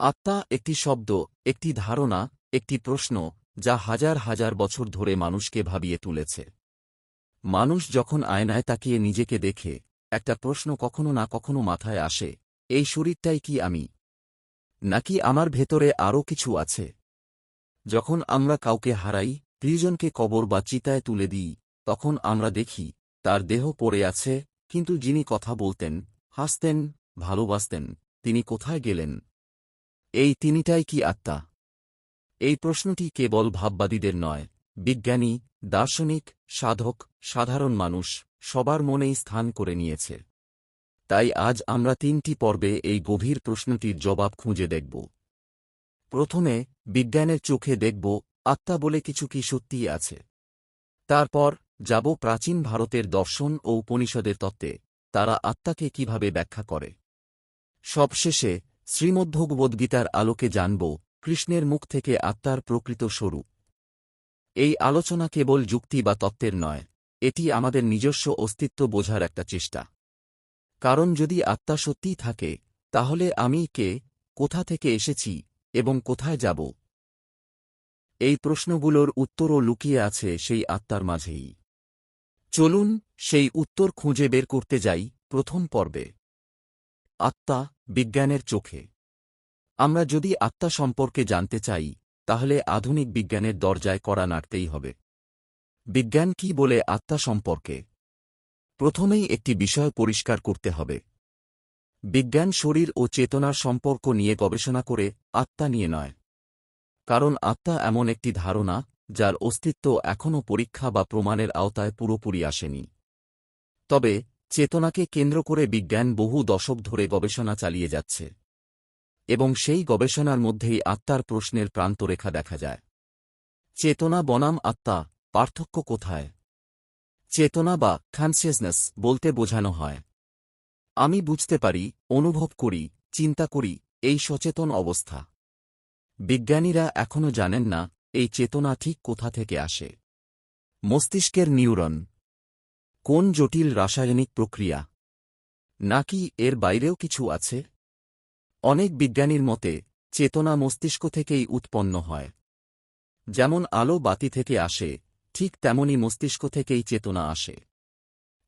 আত্মা একটি শব্দ, একটি ধারণা, একটি প্রশ্ন, যা হাজার হাজার বছর ধরে মানুষকে ভাবিয়ে তুলেছে। মানুষ যখন আয়নায় তাকিয়ে নিজেকে দেখে, একটা প্রশ্ন কখনো না কখনো মাথায় আসে, এই শরীরটাই কি আমি? নাকি আমার ভেতরে আরও কিছু আছে? যখন আমরা কাউকে হারাই, প্রিয়জনকে কবর বা চিতায় তুলে দিই, তখন আমরা দেখি, তার দেহ পড়ে আছে, কিন্তু যিনি কথা বলতেন, হাসতেন, ভালোবাসতেন, তিনি কোথায় গেলেন? এই তিনিটাই কি আত্মা? এই প্রশ্নটি কেবল ভাববাদীদের নয়, বিজ্ঞানী, দার্শনিক, সাধক, সাধারণ মানুষ সবার মনেই স্থান করে নিয়েছে। তাই আজ আমরা তিনটি পর্বে এই গভীর প্রশ্নটির জবাব খুঁজে দেখব। প্রথমে, বিজ্ঞানের চোখে দেখব আত্মা বলে কিছু কি সত্যিই আছে। তারপর, যাব প্রাচীন ভারতের দর্শন ও উপনিষদের তত্ত্বে তারা আত্মাকে কীভাবে ব্যাখ্যা করে। সবশেষে শ্রীমদ্ভগবদ্গীতার আলোকে জানব, কৃষ্ণের মুখ থেকে আত্মার প্রকৃত স্বরূপ। এই আলোচনা কেবল যুক্তি বা তত্ত্বের নয়, এটি আমাদের নিজস্ব অস্তিত্ব বোঝার একটা চেষ্টা। কারণ যদি আত্মা সত্যিই থাকে, তাহলে আমি কে, কোথা থেকে এসেছি, এবং কোথায় যাব? এই প্রশ্নগুলোর উত্তরও লুকিয়ে আছে সেই আত্মার মাঝেই। চলুন সেই উত্তর খুঁজে বের করতে যাই প্রথম পর্বে। আত্মা বিজ্ঞানের চোখে। আমরা যদি আত্মা সম্পর্কে জানতে চাই, তাহলে আধুনিক বিজ্ঞানের দরজায় করা নাড়তেই হবে। বিজ্ঞান কি বলে আত্মা সম্পর্কে? প্রথমেই একটি বিষয় পরিষ্কার করতে হবে। বিজ্ঞান শরীর ও চেতনার সম্পর্ক নিয়ে গবেষণা করে আত্মা নিয়ে নয়। কারণ আত্মা এমন একটি ধারণা, যার অস্তিত্ব এখনও পরীক্ষা বা প্রমাণের আওতায় পুরোপুরি আসেনি। তবে চেতনাকে কেন্দ্র করে বিজ্ঞান বহু দশক ধরে গবেষণা চালিয়ে যাচ্ছে। এবং সেই গবেষণার মধ্যেই আত্মার প্রশ্নের প্রান্তরেখা দেখা যায়। চেতনা বনাম আত্মা, পার্থক্য কোথায়? চেতনা বা কনসিয়াসনেস বলতে বোঝানো হয়। আমি বুঝতে পারি, অনুভব করি, চিন্তা করি, এই সচেতন অবস্থা। বিজ্ঞানীরা এখনও জানেন না, এই চেতনা ঠিক কোথা থেকে আসে। মস্তিষ্কের নিউরন কোন জটিল রাসায়নিক প্রক্রিয়া? নাকি এর বাইরেও কিছু আছে? অনেক বিজ্ঞানীর মতে, চেতনা মস্তিষ্ক থেকেই উৎপন্ন হয়। যেমন আলো বাতি থেকে আসে, ঠিক তেমনি মস্তিষ্ক থেকেই চেতনা আসে।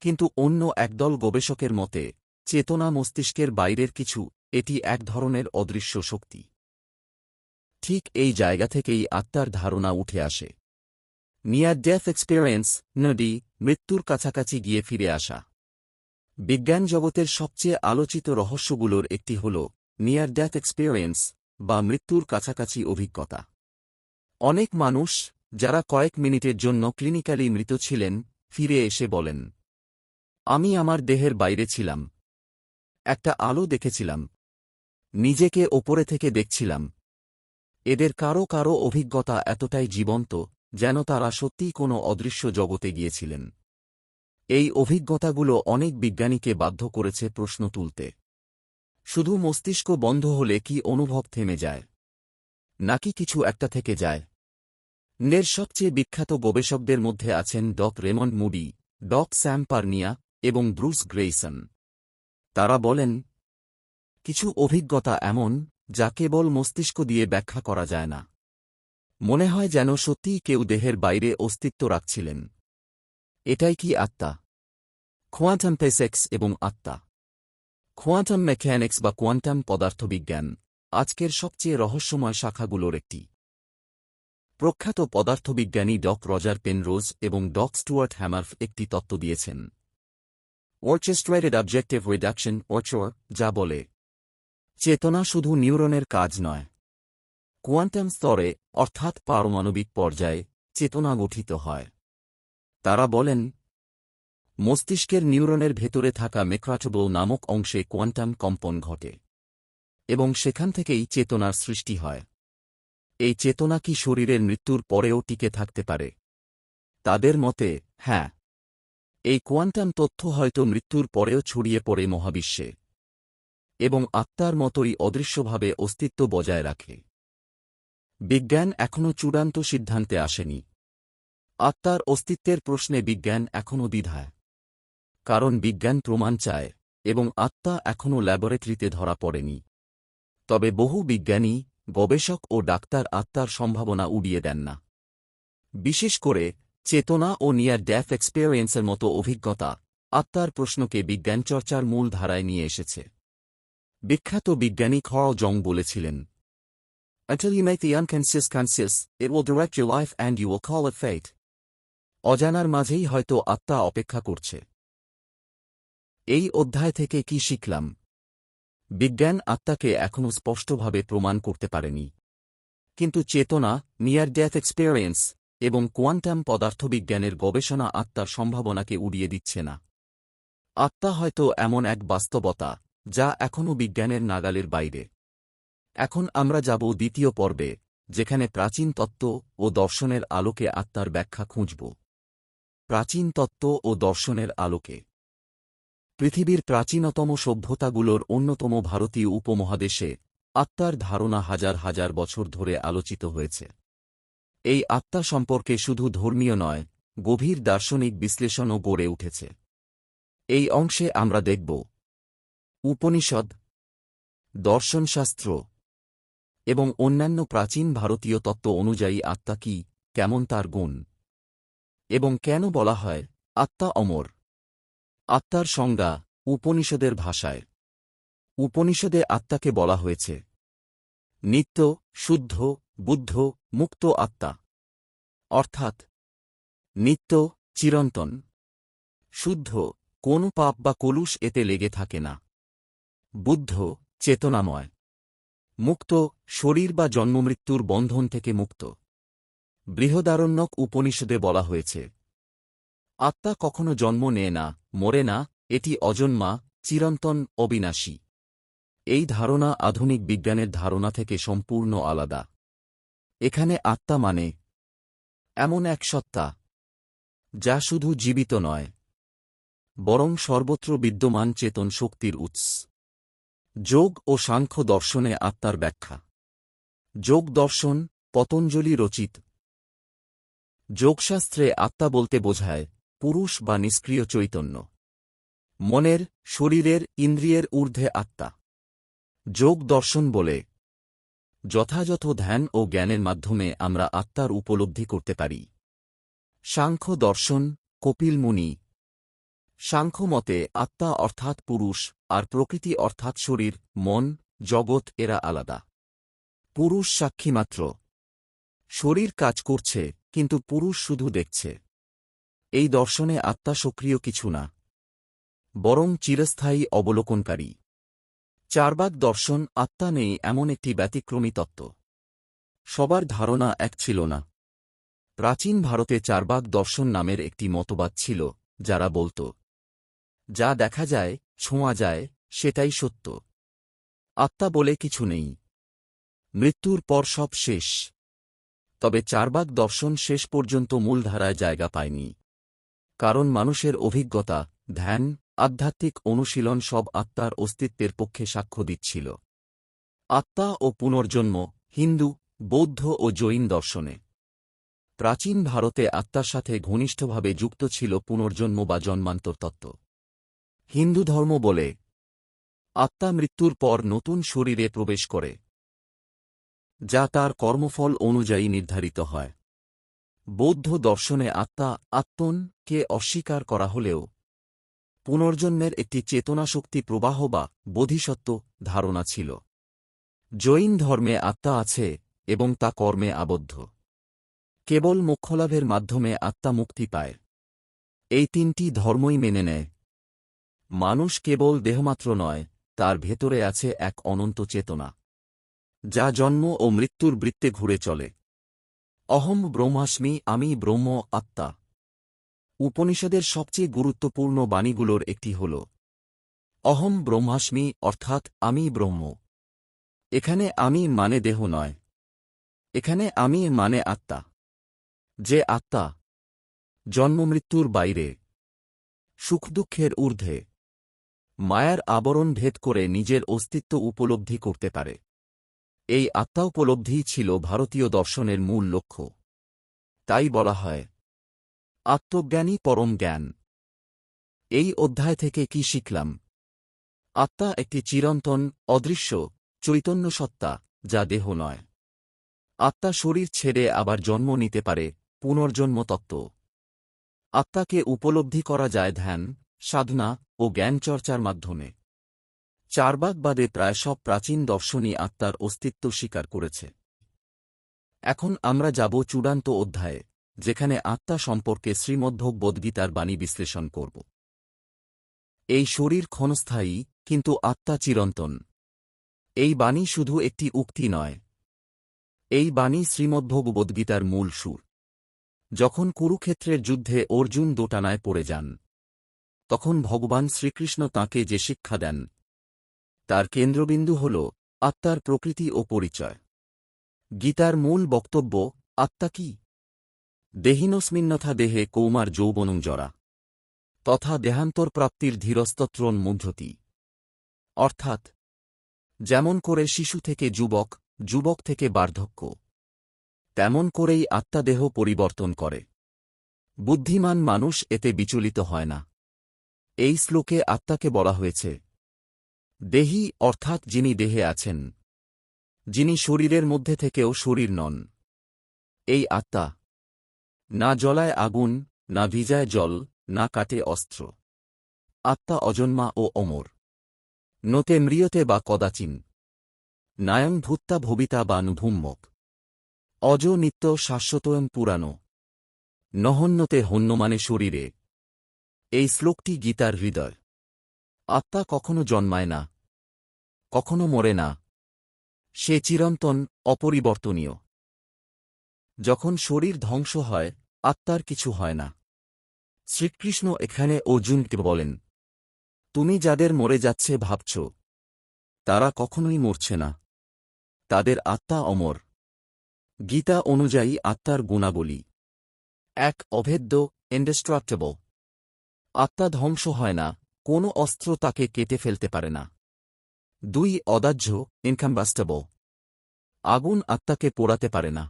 কিন্তু অন্য একদল গবেষকের মতে, চেতনা মস্তিষ্কের বাইরের কিছু, এটি এক ধরনের অদৃশ্য শক্তি। ঠিক এই জায়গা থেকেই আত্মার ধারণা উঠে আসে। নিয়ার ডেথ এক্সপেরিয়েন্স নদী মৃত্যুর কাছাকাছি গিয়ে ফিরে আসা। বিজ্ঞান জগতের সবচেয়ে আলোচিত রহস্যগুলোর একটি হল নিয়ার ডেথ এক্সপেরিয়েন্স বা মৃত্যুর কাছাকাছি অভিজ্ঞতা। অনেক মানুষ, যারা কয়েক মিনিটের জন্য ক্লিনিক্যালি মৃত ছিলেন, ফিরে এসে বলেন, আমি আমার দেহের বাইরে ছিলাম। একটা আলো দেখেছিলাম। নিজেকে ওপরে থেকে দেখছিলাম। এদের কারও কারও অভিজ্ঞতা এতটাই জীবন্ত যেন তারা সত্যিই কোনো অদৃশ্য জগতে গিয়েছিলেন। এই অভিজ্ঞতাগুলো অনেক বিজ্ঞানীকে বাধ্য করেছে প্রশ্ন তুলতে। শুধু মস্তিষ্ক বন্ধ হলে কি অনুভব থেমে যায়? নাকি কিছু একটা থেকে যায়? নের সবচেয়ে বিখ্যাত গবেষকদের মধ্যে আছেন Doc Raymond Moody Doc Sam Parnia এবং ব্রুস গ্রেইসন। তারা বলেন, কিছু অভিজ্ঞতা এমন যা কেবল মস্তিষ্ক দিয়ে ব্যাখ্যা করা যায় না। মনে হয় যেন সত্যিই কেউ দেহের বাইরে অস্তিত্ব রাখছিলেন। এটাই কি আত্মা? কোয়ান্টাম পেসেক্স এবং আত্মা। কোয়ান্টাম মেকানিক্স বা কোয়ান্টাম পদার্থবিজ্ঞান আজকের সবচেয়ে রহস্যময় শাখাগুলোর একটি। প্রখ্যাত পদার্থবিজ্ঞানী ডক রজার পেনরোজ এবং ডক স্টুয়ার্ট হ্যামার্ফ একটি তত্ত্ব দিয়েছেন। অর্চেস্ট্রেটেড অবজেক্টিভ রিডাকশন ওরচর যা বলে, চেতনা শুধু নিউরনের কাজ নয় কোয়ান্টাম স্তরে, অর্থাৎ পারমাণবিক পর্যায়ে, চেতনা গঠিত হয়। তারা বলেন, মস্তিষ্কের নিউরনের ভেতরে থাকা মেক্রাটবল নামক অংশে কোয়ান্টাম কম্পন ঘটে, এবং সেখান থেকেই চেতনার সৃষ্টি হয়। এই চেতনা কি শরীরের মৃত্যুর পরেও টিকে থাকতে পারে? তাদের মতে হ্যাঁ। এই কোয়ান্টাম তথ্য হয়তো মৃত্যুর পরেও ছড়িয়ে পড়ে মহাবিশ্বে, এবং আত্মার মতোই অদৃশ্যভাবে অস্তিত্ব বজায় রাখে। বিজ্ঞান এখনও চূড়ান্ত সিদ্ধান্তে আসেনি। আত্মার অস্তিত্বের প্রশ্নে বিজ্ঞান এখনও দ্বিধায়। কারণ বিজ্ঞান প্রমাণ চায়, এবং আত্মা এখনও ল্যাবরেটরিতে ধরা পড়েনি। তবে বহু বিজ্ঞানী, গবেষক ও ডাক্তার আত্মার সম্ভাবনা উড়িয়ে দেন না। বিশেষ করে চেতনা ও নিয়ার ড্যাফ এক্সপেরিয়েন্সের মতো অভিজ্ঞতা আত্মার প্রশ্নকে বিজ্ঞানচর্চার মূল ধারায় নিয়ে এসেছে। বিখ্যাত বিজ্ঞানী খ জং বলেছিলেন Until you make the unconscious conscious, it will direct your life and you will call it fate. অজানার মাঝেই হয়তো আত্মা অপেক্ষা করছে। এই অধ্যায় থেকে কি শিখলাম? বিজ্ঞান আত্মাকে এখনও স্পষ্টভাবে প্রমাণ করতে পারেনি। কিন্তু চেতনা নিয়ার ডেথ এক্সপেরিয়েন্স এবং কোয়ান্টাম পদার্থবিজ্ঞানের গবেষণা আত্মার সম্ভাবনাকে উড়িয়ে দিচ্ছে না। আত্মা হয়তো এমন এক বাস্তবতা যা এখনও বিজ্ঞানের নাগালের বাইরে। এখন আমরা যাব দ্বিতীয় পর্বে, যেখানে প্রাচীন তত্ত্ব ও দর্শনের আলোকে আত্মার ব্যাখ্যা খুঁজব। প্রাচীন তত্ত্ব ও দর্শনের আলোকে। পৃথিবীর প্রাচীনতম সভ্যতাগুলোর অন্যতম ভারতীয় উপমহাদেশে আত্মার ধারণা হাজার হাজার বছর ধরে আলোচিত হয়েছে। এই আত্মা সম্পর্কে শুধু ধর্মীয় নয়, গভীর দার্শনিক বিশ্লেষণও গড়ে উঠেছে। এই অংশে আমরা দেখব। উপনিষদ, দর্শনশাস্ত্র এবং অন্যান্য প্রাচীন ভারতীয় তত্ত্ব অনুযায়ী আত্মা কি, কেমন তার গুণ? এবং কেন বলা হয় আত্মা অমর? আত্মার সংজ্ঞা উপনিষদের ভাষায়। উপনিষদে আত্মাকে বলা হয়েছে। নিত্য, শুদ্ধ, বুদ্ধ, মুক্ত আত্মা। অর্থাৎ নিত্য, চিরন্তন। শুদ্ধ, কোন পাপ বা কলুষ এতে লেগে থাকে না। বুদ্ধ, চেতনাময়। মুক্ত, শরীর বা জন্মমৃত্যুর বন্ধন থেকে মুক্ত। বৃহদারণ্যক উপনিষদে বলা হয়েছে, আত্মা কখনো জন্ম নেয় না, মরে না, এটি অজন্মা, চিরন্তন, অবিনাশী। এই ধারণা আধুনিক বিজ্ঞানের ধারণা থেকে সম্পূর্ণ আলাদা। এখানে আত্মা মানে এমন এক সত্তা, যা শুধু জীবিত নয়, বরং সর্বত্র বিদ্যমান চেতন শক্তির উৎস। যোগ ও সাংখ্য দর্শনে আত্মার ব্যাখ্যা। যোগ দর্শন, পতঞ্জলি রচিত। যোগশাস্ত্রে আত্মা বলতে বোঝায়, পুরুষ বা নিষ্ক্রিয় চৈতন্য। মনের, শরীরের, ইন্দ্রিয়ের ঊর্ধ্বে আত্মা। যোগ দর্শন বলে, যথাযথ ধ্যান ও জ্ঞানের মাধ্যমে আমরা আত্মার উপলব্ধি করতে পারি। সাংখ্য দর্শন কপিল মুনি সাংখ্য মতে, আত্মা অর্থাৎ পুরুষ, আর প্রকৃতি অর্থাৎ শরীর, মন, জগৎ, এরা আলাদা। পুরুষ সাক্ষীমাত্র শরীর কাজ করছে, কিন্তু পুরুষ শুধু দেখছে। এই দর্শনে আত্মা সক্রিয় কিছু না। বরং চিরস্থায়ী অবলোকনকারী। চারবাগ দর্শন, আত্মা নেই এমন একটি ব্যতিক্রমী তত্ত্ব। সবার ধারণা এক ছিল না। প্রাচীন ভারতে চারবাগ দর্শন নামের একটি মতবাদ ছিল, যারা বলত যা দেখা যায় ছোঁয়া যায়, সেটাই সত্য। আত্মা বলে কিছু নেই। মৃত্যুর পর সব শেষ। তবে চারবাগ দর্শন শেষ পর্যন্ত মূলধারায় জায়গা পায়নি। কারণ মানুষের অভিজ্ঞতা, ধ্যান, আধ্যাত্মিক অনুশীলন সব আত্মার অস্তিত্বের পক্ষে সাক্ষ্য দিচ্ছিল। আত্মা ও পুনর্জন্ম হিন্দু, বৌদ্ধ ও জৈন দর্শনে। প্রাচীন ভারতে আত্মার সাথে ঘনিষ্ঠভাবে যুক্ত ছিল পুনর্জন্ম বা জন্মান্তর তত্ত্ব। হিন্দু ধর্ম বলে, আত্মা মৃত্যুর পর নতুন শরীরে প্রবেশ করে, যা তার কর্মফল অনুযায়ী নির্ধারিত হয়। বৌদ্ধ দর্শনে আত্মা আত্মনকে অস্বীকার করা হলেও, পুনর্জন্মের একটি চেতনাশক্তি প্রবাহ বা বোধিসত্ত্ব ধারণা ছিল। জৈন ধর্মে আত্মা আছে এবং তা কর্মে আবদ্ধ। কেবল মোক্ষলাভের মাধ্যমে আত্মা মুক্তি পায়। এই তিনটি ধর্মই মেনে নেয়। মানুষ কেবল দেহমাত্র নয়, তার ভেতরে আছে এক অনন্ত চেতনা, যা জন্ম ও মৃত্যুর বৃত্তে ঘুরে চলে। অহম ব্রহ্মাস্মি আমি ব্রহ্ম আত্মা। উপনিষদের সবচেয়ে গুরুত্বপূর্ণ বাণীগুলোর একটি হল, অহম ব্রহ্মাস্মি অর্থাৎ আমি ব্রহ্ম। এখানে আমি মানে দেহ নয়, এখানে আমি মানে আত্মা। যে আত্মা জন্মমৃত্যুর বাইরে, সুখ দুঃখের ঊর্ধ্বে। মায়ার আবরণ ভেদ করে নিজের অস্তিত্ব উপলব্ধি করতে পারে। এই আত্মা উপলব্ধিই ছিল ভারতীয় দর্শনের মূল লক্ষ্য। তাই বলা হয়, আত্মজ্ঞানী পরম জ্ঞান। এই অধ্যায় থেকে কি শিখলাম? আত্মা একটি চিরন্তন, অদৃশ্য, চৈতন্য সত্তা, যা দেহ নয়। আত্মা শরীর ছেড়ে আবার জন্ম নিতে পারে পুনর্জন্ম তত্ত্ব আত্মাকে উপলব্ধি করা যায় ধ্যান সাধনা ও জ্ঞানচর্চার মাধ্যমে। চারবাগবাদে প্রায় সব প্রাচীন দর্শনই আত্মার অস্তিত্ব স্বীকার করেছে। এখন আমরা যাব চূড়ান্ত অধ্যায়ে, যেখানে আত্মা সম্পর্কে শ্রীমদ্ভগবদ্গীতার বাণী বিশ্লেষণ করব। এই শরীর ক্ষণস্থায়ী, কিন্তু আত্মা চিরন্তন। এই বাণী শুধু একটি উক্তি নয়। এই বাণী শ্রীমদ্ভগবদ্গীতার মূল সুর। যখন কুরুক্ষেত্রের যুদ্ধে অর্জুন দোটানায় পড়ে যান তখন ভগবান শ্রীকৃষ্ণ তাঁকে যে শিক্ষা দেন, তার কেন্দ্রবিন্দু হল আত্মার প্রকৃতি ও পরিচয়। গীতার মূল বক্তব্য, আত্মা কি? দেহিনস্মিন্নথা দেহে কৌমার যৌবনং জরা, তথা দেহান্তর প্রাপ্তির ধীরস্তত্রণ মুদ্ধতি। অর্থাৎ, যেমন করে শিশু থেকে যুবক যুবক থেকে বার্ধক্য, তেমন করেই আত্মাদেহ পরিবর্তন করে। বুদ্ধিমান মানুষ এতে বিচলিত হয় না। এই শ্লোকে আত্মাকে বলা হয়েছে। দেহি, অর্থাৎ যিনি দেহে আছেন, যিনি শরীরের মধ্যে থেকেও শরীর নন, এই আত্মা, না জলায় আগুন, না ভিজায় জল, না কাটে অস্ত্র। আত্মা অজন্মা ও অমর। নতে ম্রিয়তে বা কদাচিন। নায়ং ভূত্তা ভবিতা বা নুভুম্মক। অজ নিত্য শাশ্বতয়ং পুরানো নহন্যতে হন্যমানে শরীরে। এই শ্লোকটি গীতার হৃদয়। আত্মা কখনো জন্মায় না। কখনো মরে না। সে চিরন্তন, অপরিবর্তনীয়। যখন শরীর ধ্বংস হয়, আত্মার কিছু হয় না। শ্রীকৃষ্ণ এখানে অর্জুনকে বলেন, তুমি যাদের মরে যাচ্ছে ভাবছ, তারা কখনোই মরছে না। তাদের আত্মা অমর। গীতা অনুযায়ী আত্মার গুণাবলী। এক অভেদ্য ইন্ডেস্ট্রাক্টেবল আত্মা ধ্বংস হয় না, কোনো অস্ত্র তাকে কেটে ফেলতে পারে না। দুই, অদাহ্য ইনকামবাস্টেবল আগুন আত্মাকে পোড়াতে পারে না।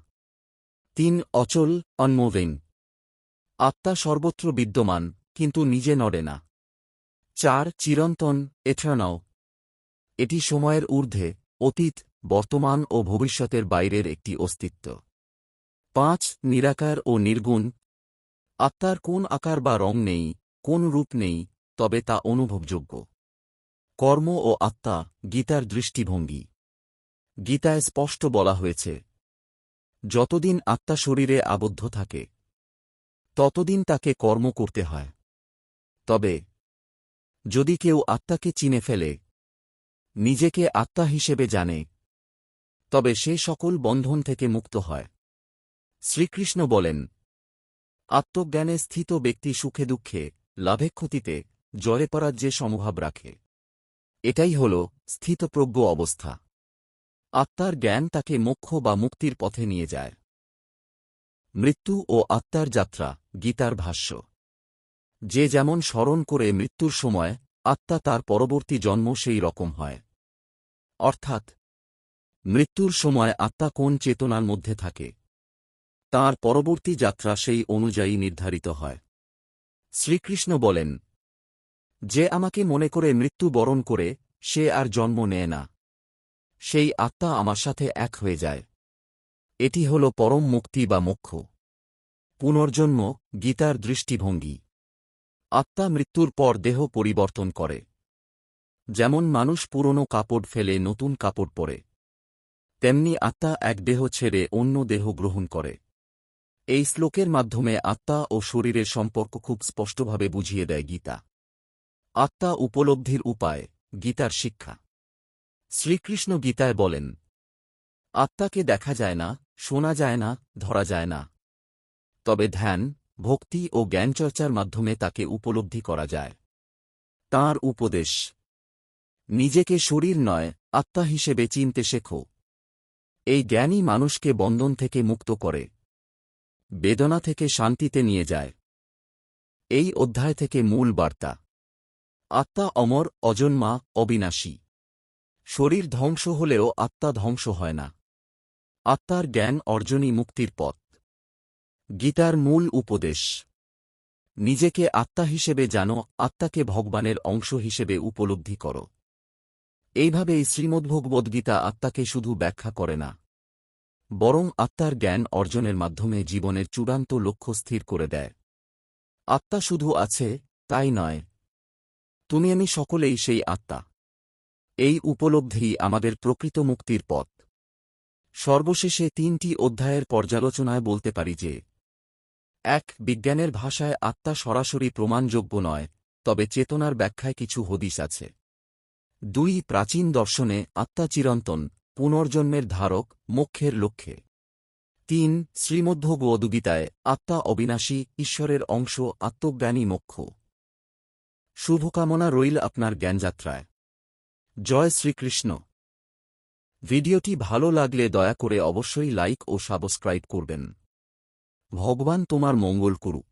তিন, অচল অনমুভিং আত্মা সর্বত্র বিদ্যমান, কিন্তু নিজে নড়ে না। চার, চিরন্তন এথ্রানাও এটি সময়ের ঊর্ধ্বে, অতীত, বর্তমান ও ভবিষ্যতের বাইরের একটি অস্তিত্ব। পাঁচ, নিরাকার ও নির্গুণ। আত্মার কোন আকার বা রং নেই কোন রূপ নেই, তবে তা অনুভবযোগ্য। কর্ম ও আত্মা গীতার দৃষ্টিভঙ্গি। গীতায় স্পষ্ট বলা হয়েছে, যতদিন আত্মা শরীরে আবদ্ধ থাকে, ততদিন তাকে কর্ম করতে হয়। তবে, যদি কেউ আত্মাকে চিনে ফেলে, নিজেকে আত্মা হিসেবে জানে, তবে সে সকল বন্ধন থেকে মুক্ত হয়। শ্রীকৃষ্ণ বলেন, আত্মজ্ঞানে স্থিত ব্যক্তি সুখে দুঃখে লাভে ক্ষতিতে জলে পরাজ্যে সমভাব রাখে। এটাই হল স্থিতপ্রজ্ঞ অবস্থা। আত্মার জ্ঞান তাকে মোক্ষ বা মুক্তির পথে নিয়ে যায়। মৃত্যু ও আত্মার যাত্রা গীতার ভাষ্য। যে যেমন স্মরণ করে মৃত্যুর সময় আত্মা তার পরবর্তী জন্ম সেই রকম হয়। অর্থাৎ, মৃত্যুর সময় আত্মা কোন চেতনার মধ্যে থাকে? তার পরবর্তী যাত্রা সেই অনুযায়ী নির্ধারিত হয়। শ্রীকৃষ্ণ বলেন, যে আমাকে মনে করে মৃত্যু বরণ করে, সে আর জন্ম নেয় না। সেই আত্মা আমার সাথে এক হয়ে যায়। এটি হল পরম মুক্তি বা মোক্ষ। পুনর্জন্ম, গীতার দৃষ্টিভঙ্গি। আত্মা মৃত্যুর পর দেহ পরিবর্তন করে। যেমন মানুষ পুরনো কাপড় ফেলে নতুন কাপড় পরে, তেমনি আত্মা এক দেহ ছেড়ে অন্য দেহ গ্রহণ করে। এই শ্লোকের মাধ্যমে আত্মা ও শরীরের সম্পর্ক খুব স্পষ্টভাবে বুঝিয়ে দেয় গীতা। আত্মা উপলব্ধির উপায়, গীতার শিক্ষা। শ্রীকৃষ্ণ গীতায় বলেন, আত্মাকে দেখা যায় না, শোনা যায় না, ধরা যায় না। তবে ধ্যান, ভক্তি ও জ্ঞানচর্চার মাধ্যমে তাকে উপলব্ধি করা যায়। তাঁর উপদেশ, নিজেকে শরীর নয়, আত্মা হিসেবে চিনতে শেখো। এই জ্ঞানই মানুষকে বন্ধন থেকে মুক্ত করে। বেদনা থেকে শান্তিতে নিয়ে যায়। এই অধ্যায় থেকে মূল বার্তা। আত্মা অমর অজন্মা অবিনাশী। শরীর ধ্বংস হলেও আত্মা ধ্বংস হয় না। আত্মার জ্ঞান অর্জনই মুক্তির পথ। গীতার মূল উপদেশ। নিজেকে আত্মা হিসেবে জানো, আত্মাকে ভগবানের অংশ হিসেবে উপলব্ধি করো। এইভাবে এই শ্রীমদ্ভগবদ্গীতা আত্মাকে শুধু ব্যাখ্যা করে না। বরং আত্মার জ্ঞান অর্জনের মাধ্যমে জীবনের চূড়ান্ত লক্ষ্য স্থির করে দেয়। আত্মা শুধু আছে, তাই নয়। তুমি আমি সকলেই সেই আত্মা। এই উপলব্ধি আমাদের প্রকৃত মুক্তির পথ। সর্বশেষে তিনটি অধ্যায়ের পর্যালোচনায় বলতে পারি যে, এক, বিজ্ঞানের ভাষায় আত্মা সরাসরি প্রমাণযোগ্য নয়, তবে চেতনার ব্যাখ্যায় কিছু হদিস আছে। দুই, প্রাচীন দর্শনে আত্মা চিরন্তন পুনর্জন্মের ধারক মোক্ষের লক্ষ্যে। তিন শ্রীমধ্য শ্রীমধ্যগীতায় আত্মা অবিনাশী, ঈশ্বরের অংশ, আত্মজ্ঞানী মোক্ষ। শুভকামনা রইল আপনার জ্ঞানযাত্রায়। জয় শ্রীকৃষ্ণ। ভিডিওটি ভালো লাগলে দয়া করে অবশ্যই লাইক ও সাবস্ক্রাইব করবেন। ভগবান তোমার মঙ্গল করুক।